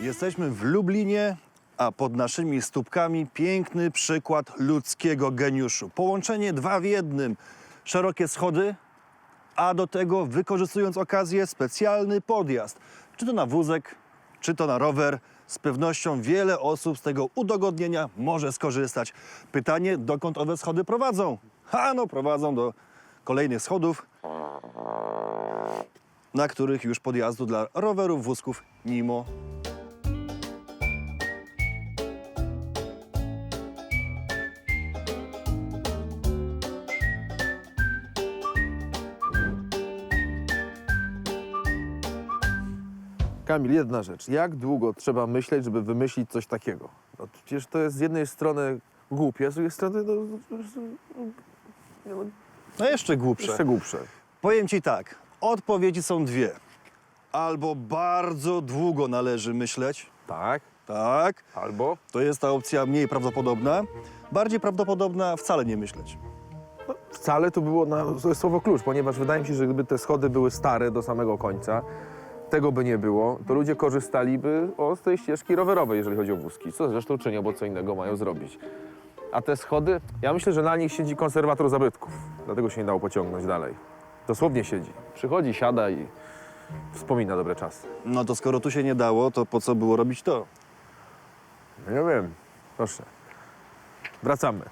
Jesteśmy w Lublinie, a pod naszymi stópkami piękny przykład ludzkiego geniuszu. Połączenie dwa w jednym. Szerokie schody, a do tego wykorzystując okazję specjalny podjazd. Czy to na wózek, czy to na rower. Z pewnością wiele osób z tego udogodnienia może skorzystać. Pytanie, dokąd owe schody prowadzą? Ha, no prowadzą do kolejnych schodów, na których już podjazdu dla rowerów, wózków nie Kamil, jedna rzecz. Jak długo trzeba myśleć, żeby wymyślić coś takiego? No, przecież to jest z jednej strony głupie, a z drugiej strony no, prostu, no, No jeszcze głupsze. jeszcze głupsze. Powiem ci tak, odpowiedzi są dwie. Albo bardzo długo należy myśleć, Tak, tak, albo to jest ta opcja mniej prawdopodobna. Bardziej prawdopodobna wcale nie myśleć. no, wcale to było na, to jest słowo klucz, ponieważ wydaje mi się, że gdyby te schody były stare do samego końca, tego by nie było, to ludzie korzystaliby z tej ścieżki rowerowej, jeżeli chodzi o wózki. Co zresztą czynią, bo co innego mają zrobić. A te schody, ja myślę, że na nich siedzi konserwator zabytków. Dlatego się nie dało pociągnąć dalej. Dosłownie siedzi. Przychodzi, siada i wspomina dobre czasy. No to skoro tu się nie dało, to po co było robić to? No Ja wiem. Proszę. Wracamy.